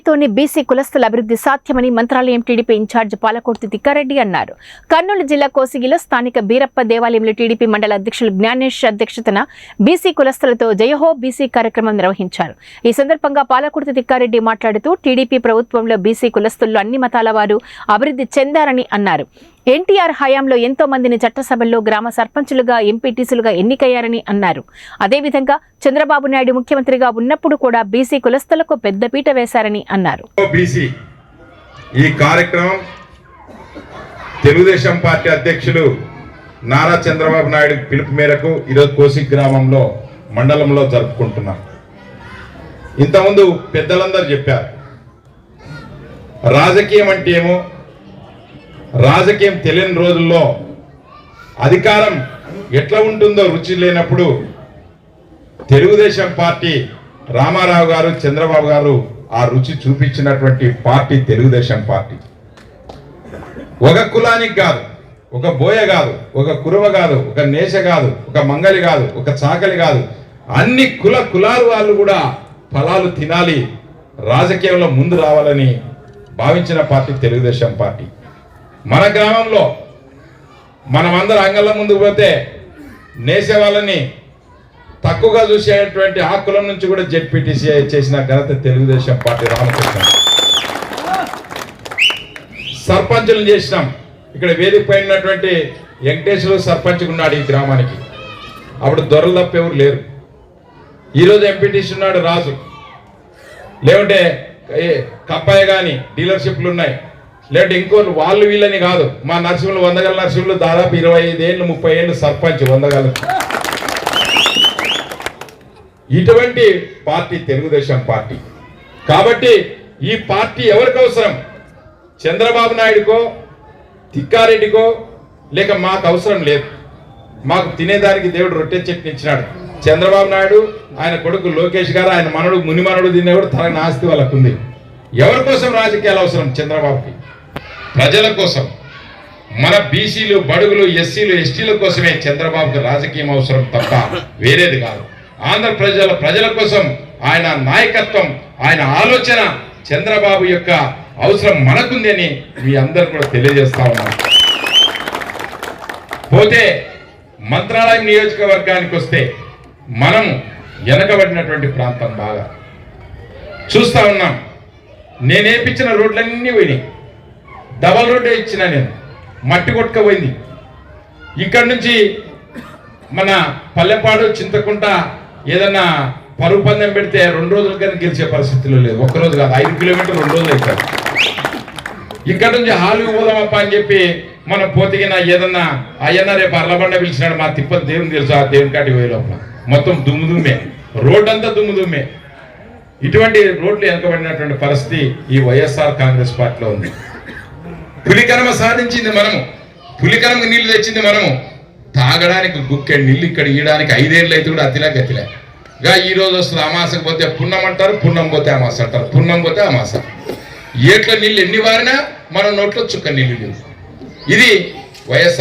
టీడీపీతోనే BC కులస్తుల అభివృద్ధి సాధ్యమని మంత్రాలయం టీడీపీ ఇన్ఛార్జ్ పాలకుర్తి తిక్కారెడ్డి అన్నారు. కర్నూలు జిల్లా కోసిగిలో స్థానిక బీరప్ప దేవాలయంలో టీడీపీ మండల అధ్యక్షులు జ్ఞానేష్ అధ్యక్షతన బీసీ కులస్తులతో జయహో బీసీ కార్యక్రమం నిర్వహించారు. ఈ సందర్భంగా పాలకుర్తి తిక్కారెడ్డి మాట్లాడుతూ టీడీపీ ప్రభుత్వంలో బీసీ కులస్తుల్లో అన్ని మతాల వారు అభివృద్ధి చెందారని అన్నారు. ఎన్టీఆర్ హయాంలో ఎంతో మందిని చట్టసభల్లో గ్రామ సర్పంచులుగా ఎంపీటీసులుగా ఎన్నికయ్యారని అన్నారు. అదేవిధంగా చంద్రబాబు నాయుడు ముఖ్యమంత్రిగా ఉన్నప్పుడు కూడా బీసీ కులస్తులకు పెద్దపీట వేశారని అన్నారు. ఈ కార్యక్రమం తెలుగుదేశం పార్టీ అధ్యక్షులు నారా చంద్రబాబు నాయుడు పిలుపు మేరకు ఈరోజు కోసి గ్రామంలో మండలంలో జరుపుకుంటున్నాం. ఇంతకుముందు పెద్దలందరూ చెప్పారు రాజకీయం అంటే ఏమో రాజకీయం తెలియని రోజుల్లో అధికారం ఎట్లా ఉంటుందో రుచి లేనప్పుడు తెలుగుదేశం పార్టీ రామారావు గారు చంద్రబాబు గారు ఆ రుచి చూపించినటువంటి పార్టీ తెలుగుదేశం పార్టీ. ఒక కులానికి కాదు ఒక బోయ కాదు ఒక కురువ కాదు ఒక నేష కాదు ఒక మంగలి కాదు ఒక చాకలి కాదు. అన్ని కుల కులాలు వాళ్ళు కూడా ఫలాలు తినాలి రాజకీయంలో ముందు రావాలని భావించిన పార్టీ తెలుగుదేశం పార్టీ. మన గ్రామంలో మనమందరం అంగళ్ళ ముందుకు పోతే నేసే వాళ్ళని తక్కువగా చూసేటువంటి ఆ కులం నుంచి కూడా జెడ్పీటీసీ చేసిన ఘనత తెలుగుదేశం పార్టీ రామకృష్ణ. సర్పంచులు చేసినాం. ఇక్కడ వేదిక పైన ఉన్నటువంటి వెంకటేశ్వర సర్పంచ్ ఉన్నాడు ఈ గ్రామానికి. అప్పుడు దొరలు తప్ప ఎవరు లేరు. ఈరోజు ఎంపీటీసీ ఉన్నాడు రాజు. లేకుంటే ఏ కప్పాయ కానీ డీలర్షిప్లు ఉన్నాయి. లేదంటే ఇంకో వాళ్ళు వీళ్ళని కాదు. మా నరసింహులు వందగల నరసింహులు దాదాపు ఇరవై ఐదు ఏళ్ళు ముప్పై ఏళ్ళు సర్పంచ్ వందగల. ఇటువంటి పార్టీ తెలుగుదేశం పార్టీ. కాబట్టి ఈ పార్టీ ఎవరికి అవసరం? చంద్రబాబు నాయుడుకో తిక్కారెడ్డికో లేక మాకు అవసరం లేదు. మాకు తినేదానికి దేవుడు రొట్టె చట్నీ ఇచ్చినాడు. చంద్రబాబు నాయుడు ఆయన కొడుకు లోకేష్ గారు ఆయన మనడు ముని మనడు తినేవాడు తన ఆస్తి వాళ్ళకు ఉంది ఎవరి కోసం రాజకీయాలు అవసరం చంద్రబాబుకి? ప్రజల కోసం మన బీసీలు బడుగులు ఎస్సీలు ఎస్టీల కోసమే చంద్రబాబుకు రాజకీయం అవసరం తప్ప వేరేది కాదు. ఆంధ్ర ప్రజల ప్రజల కోసం ఆయన నాయకత్వం ఆయన ఆలోచన చంద్రబాబు యొక్క అవసరం మనకుంది అని మీ అందరు కూడా తెలియజేస్తా ఉన్నాం పోతే మంత్రాలయం నియోజకవర్గానికి వస్తే మనం వెనకబడినటువంటి ప్రాంతం బాగా. చూస్తా ఉన్నాం. నేనేపించిన రోడ్లన్నీ పోయినాయి. డబల్ రోడ్డే ఇచ్చిన నేను. మట్టి కొట్టుకపోయింది. ఇక్కడి నుంచి మన పల్లెపాడు చింతకుంట ఏదన్నా పరుగు పందెం పెడితే రెండు రోజులు కానీ గెలిచే పరిస్థితిలో లేదు. ఒక్క రోజు కాదు ఐదు కిలోమీటర్లు రెండు రోజులు అవుతారు ఇక్కడ నుంచి హాలు పోదామప్ప అని చెప్పి మనం పోతిగిన ఏదన్నా అయ్యన్న రేపు అర్లబండ పిలిచినాడు మా తిప్పతి దేవుని తెలుసు? ఆ దేవుని కాటికి పోయే లోపల. మొత్తం దుమ్ము దుమ్మే. రోడ్ అంతా దుమ్ము దుమ్మే. ఇటువంటి రోడ్లు వెనకబడినటువంటి పరిస్థితి ఈ వైఎస్ఆర్ కాంగ్రెస్ పార్టీలో ఉంది. పులికరమ సాధించింది మనము. పులికరమకు నీళ్ళు తెచ్చింది మనము. తాగడానికి గుక్కెడు నీళ్ళు ఇక్కడ ఇయ్యడానికి ఐదేళ్ళు అయితే కూడా అతిలా గతిలే. గా ఈ రోజు వస్తుంది అమాసకు పోతే పున్నం అంటారు పున్నం పోతే అమాస అంటారు పున్నం పోతే అమాస. ఏట్ల నీళ్ళు ఎన్ని వారినా మన నోట్లో చుక్క నీళ్ళు ఇది వైఎస్ఆర్